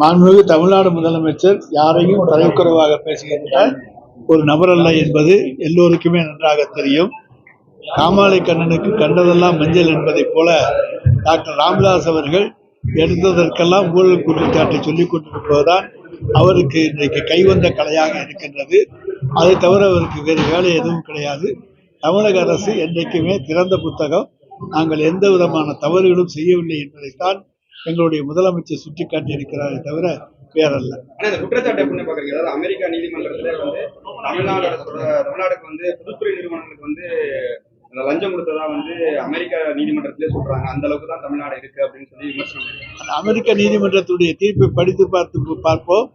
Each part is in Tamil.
மாண்புமிகு தமிழ்நாடு முதலமைச்சர் யாரையும் தரைக்குறைவாக பேசுகின்ற ஒரு நபர் அல்ல என்பது எல்லோருக்குமே நன்றாக தெரியும். காமாலை கண்ணனுக்கு கண்டதெல்லாம் மஞ்சள் என்பதைப் போல டாக்டர் ராமதாஸ் அவர்கள் எடுத்ததற்கெல்லாம் ஊழல் குற்றச்சாட்டை சொல்லிக் கொண்டிருப்பதுதான் அவருக்கு இன்றைக்கு கைவந்த கலையாக இருக்கின்றது. அதை தவிர அவருக்கு வேறு வேலை எதுவும் கிடையாது. தமிழக அரசு என்றைக்குமே திறந்த புத்தகம். நாங்கள் எந்த விதமான தவறுகளும் செய்யவில்லை என்பதைத்தான் எங்களுடைய முதலமைச்சர் சுட்டிக்காட்டி இருக்கிறாரே தவிர வேறல்ல. குற்றச்சாட்டை எப்படி பாக்குறீங்க அதாவது அமெரிக்கா நீதிமன்றத்துல வந்து தமிழ்நாடு தமிழ்நாடுக்கு வந்து பொதுத்துறை நிறுவனங்களுக்கு வந்து லஞ்சம் கொடுத்ததா வந்து அமெரிக்கா நீதிமன்றத்திலே சொல்றாங்க. அந்த அளவுக்கு தான் தமிழ்நாடு இருக்கு அப்படின்னு சொல்லி விமர்சனம் அமெரிக்க நீதிமன்றத்துடைய தீர்ப்பை படித்து பார்த்து பார்ப்போம்.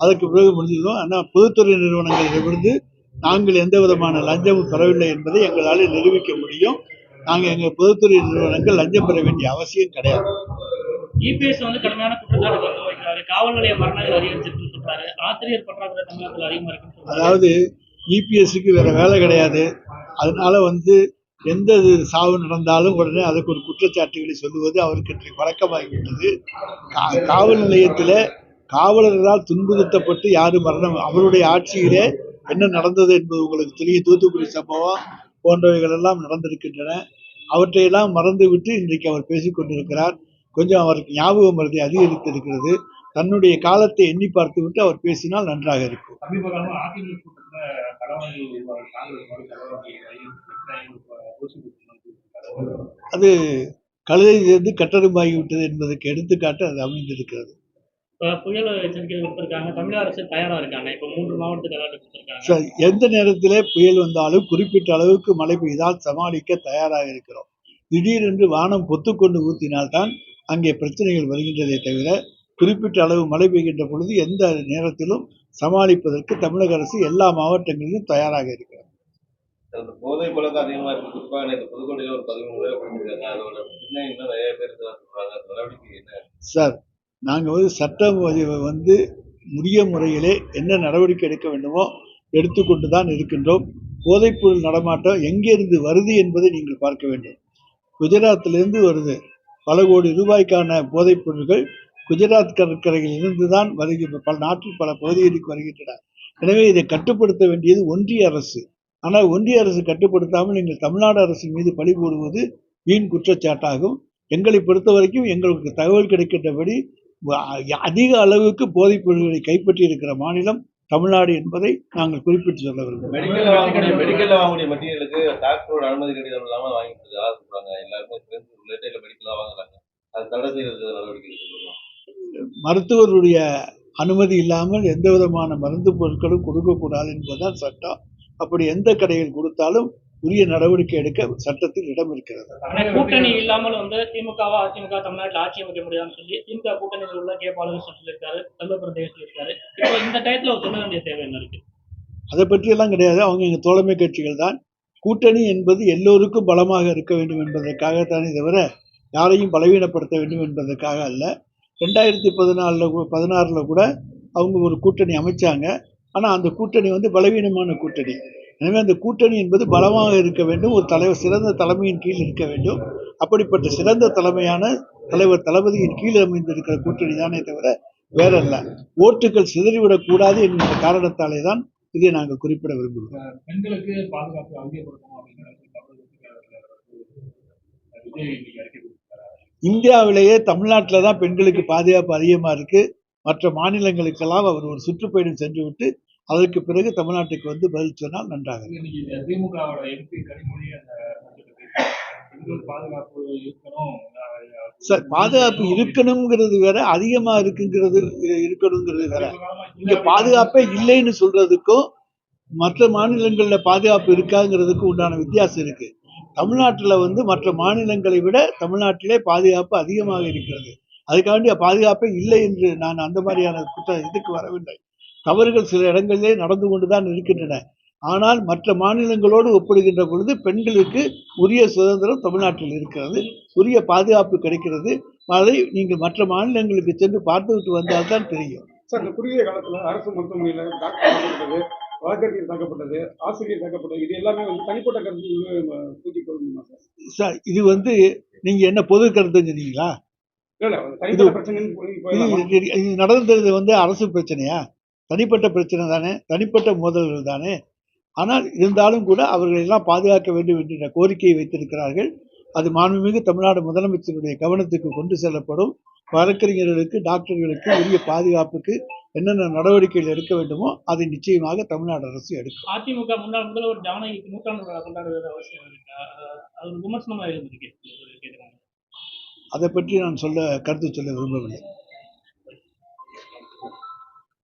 அதற்கு பிறகு முடிஞ்சிடும் ஆனால் பொதுத்துறை நிறுவனங்களிடமிருந்து நாங்கள் எந்த விதமான லஞ்சமும் பெறவில்லை என்பதை எங்களால் நிரூபிக்க முடியும். நாங்கள் எங்கள் பொதுத்துறை நிறுவனங்கள் லஞ்சம் பெற வேண்டிய அவசியம் கிடையாது. இபிஎஸ் வந்து கடுமையான குற்றச்சாட்டு வந்து வைக்கிறாரு காவல் நிலைய மரணங்கள் அதிகரிச்சிருக்குன்னு சொல்றாரு. ஆசிரியர் பற்றாக்குறை தமிழகத்தில் அதிகமா இருக்குன்னு அதாவது இபிஎஸ்க்கு வேற வேலை கிடையாது. அதனால வந்து எந்த இது சாவு நடந்தாலும் உடனே அதுக்கு ஒரு குற்றச்சாட்டுகளை சொல்லுவது அவருக்கு இன்றைக்கு வழக்கமாகிவிட்டது. காவல் நிலையத்தில் காவலர்களால் துன்புறுத்தப்பட்டு யாரும் மரணம் அவருடைய ஆட்சியிலே என்ன நடந்தது என்பது உங்களுக்கு தெரியும். தூத்துக்குடி சம்பவம் போன்றவைகள் எல்லாம் நடந்திருக்கின்றன. அவற்றையெல்லாம் மறந்துவிட்டு இன்றைக்கு அவர் பேசிக்கொண்டிருக்கிறார். கொஞ்சம் அவருக்கு ஞாபக மருதி அதிகரித்து இருக்கிறது தன்னுடைய காலத்தை எண்ணி பார்த்துவிட்டு அவர் பேசினால் நன்றாக இருக்கும். அது கழுதை சேர்ந்து கட்டரும்பாகி விட்டது என்பதற்கு எடுத்துக்காட்டு அது அமைந்திருக்கிறது. புயல் எச்சரிக்கை கொடுத்திருக்காங்க தமிழக அரசு தயாரா இருக்காங்க இப்ப மூன்று மாவட்டத்துக்கு அலர்ட் கொடுத்திருக்காங்க. ச- எந்த நேரத்திலே புயல் வந்தாலும் குறிப்பிட்ட அளவுக்கு மழை பெய்தால் சமாளிக்க தயாராக இருக்கிறோம். திடீரென்று வானம் பொத்துக்கொண்டு ஊத்தினால்தான் அங்கே பிரச்சனைகள் வருகின்றதே தவிர குறிப்பிட்ட அளவு மழை பெய்கின்ற பொழுது எந்த நேரத்திலும் சமாளிப்பதற்கு தமிழக அரசு எல்லா மாவட்டங்களிலும் தயாராக இருக்கிறது அந்த போதை பழக்கம் அதிகமா இருக்கு குறிப்பா நேற்று புதுக்கோட்டையில ஒரு பதிமூணு பேர் பண்ணிருக்காங்க அதோட பின்னணி இன்னும் நிறைய பேர் இருக்கிறதா சொல்றாங்க. அந்த நடவடிக்கை என்ன? சார் நாங்கள் வந்து சட்டம் வந்து உரிய முறையிலே என்ன நடவடிக்கை எடுக்க வேண்டுமோ எடுத்துக்கொண்டு தான் இருக்கின்றோம். போதைப்பொருள் நடமாட்டம் எங்கிருந்து வருது என்பதை நீங்கள் பார்க்க வேண்டும். குஜராத்திலிருந்து வருது. பல கோடி ரூபாய்க்கான போதைப் பொருட்கள் குஜராத் கடற்கரையில் இருந்து தான் வருகின்ற பல நாட்டில் பல பகுதிகளுக்கு வருகின்றன. எனவே இதை கட்டுப்படுத்த வேண்டியது ஒன்றிய அரசு. ஆனால் ஒன்றிய அரசு கட்டுப்படுத்தாமல் நீங்கள் தமிழ்நாடு அரசின் மீது பழி போடுவது வீண் குற்றச்சாட்டாகும். எங்களை பொறுத்த வரைக்கும் எங்களுக்கு தகவல் கிடைக்கின்றபடி அதிக அளவுக்கு போதைப் பொருட்களை கைப்பற்றி இருக்கிற மாநிலம் தமிழ்நாடு என்பதை நாங்கள் குறிப்பிட்டு சொல்ல விரும்புகிறோம். தடை செய்யறது நடவடிக்கை எடுக்கணும் மருத்துவருடைய அனுமதி இல்லாமல் எந்த விதமான மருந்து பொருட்களும் கொடுக்கக்கூடாது என்பதுதான் சட்டம். அப்படி எந்த கடையில் கொடுத்தாலும் உரிய நடவடிக்கை எடுக்க சட்டத்தில் இடம் இருக்கிறது. கூட்டணி இல்லாமல் வந்து திமுகவா அதிமுக தமிழ்நாட்டில் ஆட்சி அமைக்க முடியாதுன்னு சொல்லி திமுக கூட்டணியில் உள்ள கே பாலகிருஷ்ணன் சொல்லியிருக்காரு செல்வபுரம் தேவ் சொல்லியிருக்காரு. இப்போ இந்த டயத்துல ஒரு சொல்ல வேண்டிய தேவை என்ன இருக்கு? அதை பற்றியெல்லாம் கிடையாது. அவங்க எங்கள் தோழமை கட்சிகள் தான். கூட்டணி என்பது எல்லோருக்கும் பலமாக இருக்க வேண்டும் என்பதற்காகத்தானே தவிர யாரையும் பலவீனப்படுத்த வேண்டும் என்பதற்காக அல்ல. ரெண்டாயிரத்தி பதினாலில் பதினாறில் கூட அவங்க ஒரு கூட்டணி அமைச்சாங்க. ஆனால் அந்த கூட்டணி வந்து பலவீனமான கூட்டணி. எனவே அந்த கூட்டணி என்பது பலமாக இருக்க வேண்டும். ஒரு தலைவர் சிறந்த தலைமையின் கீழ் இருக்க வேண்டும். அப்படிப்பட்ட சிறந்த தலைமையான தலைவர் தளபதியின் கீழ் அமைந்திருக்கிற கூட்டணி தானே தவிர வேறல்ல. ஓட்டுகள் சிதறிவிடக்கூடாது என்கிற காரணத்தாலே தான் இதை நாங்கள் குறிப்பிட விரும்புகிறோம். பெண்களுக்கு பாதுகாப்பு இந்தியாவிலேயே தமிழ்நாட்டில் தான் பெண்களுக்கு பாதுகாப்பு அதிகமாக இருக்குது மற்ற மாநிலங்களுக்கெல்லாம் அவர் ஒரு சுற்றுப்பயணம் சென்று விட்டு அதற்கு பிறகு தமிழ்நாட்டுக்கு வந்து பதில் சொன்னால் நன்றாக சார் பாதுகாப்பு இருக்கணுங்கிறது வேற அதிகமாக இருக்குங்கிறது இருக்கணுங்கிறது வேற. இங்கே பாதுகாப்பே இல்லைன்னு சொல்றதுக்கும் மற்ற மாநிலங்களில் பாதுகாப்பு இருக்காங்கிறதுக்கும் உண்டான வித்தியாசம் இருக்கு. தமிழ்நாட்டில் வந்து மற்ற மாநிலங்களை விட தமிழ்நாட்டிலே பாதுகாப்பு அதிகமாக இருக்கிறது. அதுக்காண்டி பாதுகாப்பே இல்லை என்று நான் அந்த மாதிரியான குற்ற இதுக்கு வரவில்லை. தவறுகள் சில இடங்களிலே நடந்து கொண்டு தான் இருக்கின்றன. ஆனால் மற்ற மாநிலங்களோடு ஒப்பிடுகின்ற பொழுது பெண்களுக்கு உரிய சுதந்திரம் தமிழ்நாட்டில் இருக்கிறது உரிய பாதுகாப்பு கிடைக்கிறது. அதை நீங்கள் மற்ற மாநிலங்களுக்கு சென்று பார்த்துவிட்டு வந்தால்தான் தெரியும். சார் இந்த குறுகிய காலத்தில் அரசு மருத்துவமனையில் டாக்டர் வழக்கறிஞர் தாக்கப்பட்டது ஆசிரியர் தாக்கப்பட்டது இது எல்லாமே வந்து தனிப்பட்ட கருத்து தூக்கி போடணுமா சார்? சார் இது வந்து நீங்க என்ன பொது பிரச்சனைன்னு போய் இது? இது- நடந்தது வந்து அரசு பிரச்சனையா? தனிப்பட்ட பிரச்சனை தானே தனிப்பட்ட மோதல்கள் தானே? ஆனால் இருந்தாலும் கூட அவர்களை எல்லாம் பாதுகாக்க வேண்டும் என்ற கோரிக்கையை வைத்திருக்கிறார்கள். அது மாண்புமிகு தமிழ்நாடு முதலமைச்சருடைய கவனத்துக்கு கொண்டு செல்லப்படும். வழக்கறிஞர்களுக்கு டாக்டர்களுக்கு உரிய பாதுகாப்புக்கு என்னென்ன நடவடிக்கைகள் எடுக்க வேண்டுமோ அதை நிச்சயமாக தமிழ்நாடு அரசு எடுக்கும். அதிமுக முன்னாள் முதல்வர் ஜானகிக்கு நூற்றாண்டு கொண்டாடுவது அவசியம் இருக்கா? அஹ் அது ஒரு விமர்சனமா இருந்திருக்கு அதை பற்றி நான் சொல்ல கருத்து சொல்ல விரும்பவில்லை.